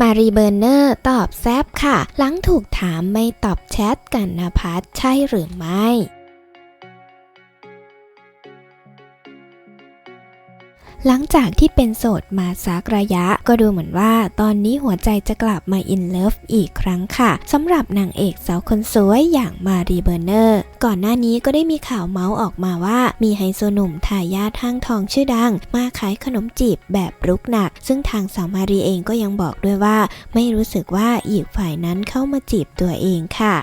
มารีเบอร์เนอร์ตอบแซบค่ะ หลังถูกถามไม่ตอบแชทกันนภัสใช่หรือไม่ หลังจากที่เป็นโสดมาสักระยะ ก็ดูเหมือนว่าตอนนี้หัวใจจะกลับมาอินเลิฟอีกครั้งค่ะสำหรับนางเอกสาวคนสวยอย่างมารีเบอร์เนอร์ ก่อนหน้านี้ก็ได้มีข่าวเมาส์ออกมาว่ามีไฮโซหนุ่มทายาทห้างทองชื่อดัง มาขายขนมจีบแบบรุกหนัก ซึ่งทางสาวมารีเองก็ยังบอกด้วยว่า ไม่รู้สึกว่าอีกฝ่ายนั้นเข้ามาจีบตัวเองค่ะ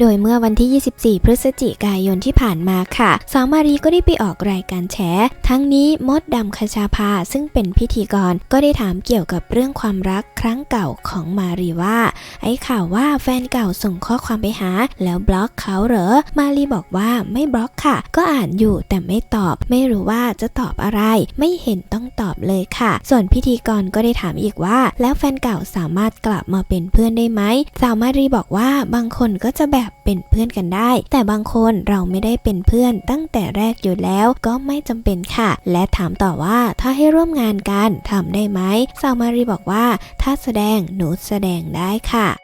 โดยเมื่อวันที่ 24 พฤศจิกายนที่ผ่านมาค่ะ สาวมารีก็ได้ไปออกรายการแฉ ทั้งนี้มดดำคชาภาซึ่งเป็นพิธีกรก็ได้ถามเกี่ยวกับเรื่องความรักครั้งเก่าของมารีว่า ไอ้ข่าวว่าแฟนเก่าส่งข้อความไปหา แล้วบล็อกเขาเหรอ มารีบอกว่าไม่บล็อกค่ะ ก็อ่านอยู่แต่ไม่ตอบ ไม่รู้ว่าจะตอบอะไร ไม่เห็นต้องตอบเลยค่ะ ส่วนพิธีกรก็ได้ถามอีกว่า แล้วแฟนเก่าสามารถกลับมาเป็นเพื่อนได้ไหมสาวมารีบอกว่าบางคนก็จะแบบเป็นเพื่อนกันได้ แต่บางคนเราไม่ได้เป็นเพื่อนตั้งแต่แรกอยู่แล้วก็ไม่จำเป็นค่ะ และถามต่อว่าถ้าให้ร่วมงานกันทำได้ไหมสาวมารีบอกว่า ถ้าแสดงหนูแสดงได้ค่ะ